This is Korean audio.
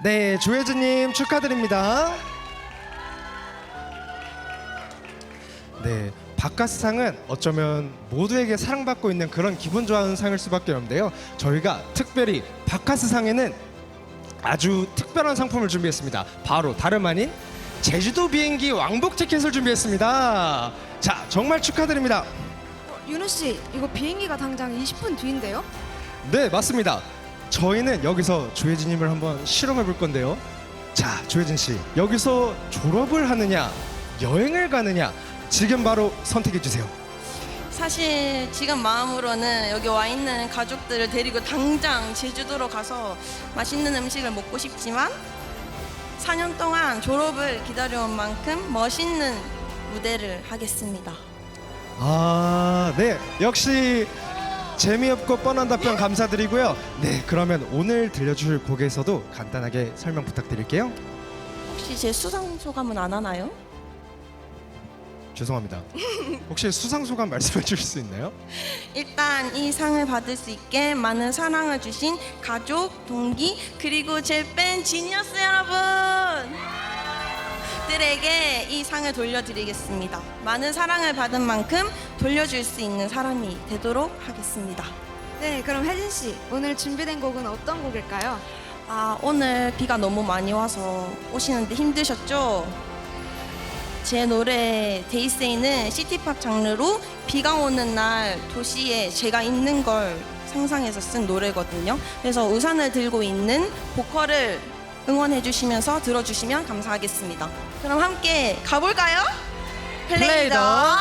네, 조혜진님 축하드립니다. 네, 바카스상은 어쩌면 모두에게 사랑받고 있는 그런 기분 좋아하는 상일 수밖에 없는데요. 저희가 특별히 바카스상에는 아주 특별한 상품을 준비했습니다. 바로 다름 아닌 제주도 비행기 왕복 티켓을 준비했습니다. 자, 정말 축하드립니다. 어, 윤우 씨, 이거 비행기가 당장 20분 뒤인데요? 네, 맞습니다. 저희는 여기서 조혜진님을 한번 실험해 볼 건데요. 자, 조혜진 씨, 여기서 졸업을 하느냐, 여행을 가느냐, 지금 바로 선택해 주세요. 사실 지금 마음으로는 여기 와 있는 가족들을 데리고 당장 제주도로 가서 맛있는 음식을 먹고 싶지만 4년 동안 졸업을 기다려온 만큼 멋있는 무대를 하겠습니다. 아, 네, 역시 재미없고 뻔한 답변 감사드리고요. 네, 그러면 오늘 들려주실 곡에서도 간단하게 설명 부탁드릴게요. 혹시 제 수상 소감은 안 하나요? 죄송합니다. 혹시 수상 소감 말씀해 주실 수 있나요? 일단 이 상을 받을 수 있게 많은 사랑을 주신 가족, 동기, 그리고 제 팬 지니어스 여러분! 들에게 이 상을 돌려드리겠습니다. 많은 사랑을 받은 만큼 돌려줄 수 있는 사람이 되도록 하겠습니다. 네, 그럼 혜진 씨, 오늘 준비된 곡은 어떤 곡일까요? 아, 오늘 비가 너무 많이 와서 오시는데 힘드셨죠? 제 노래 데이세이는 시티팝 장르로 비가 오는 날 도시에 제가 있는 걸 상상해서 쓴 노래거든요. 그래서 우산을 들고 있는 보컬을 응원해 주시면서 들어주시면 감사하겠습니다. 그럼 함께 가볼까요? 플레이 더 플레이 더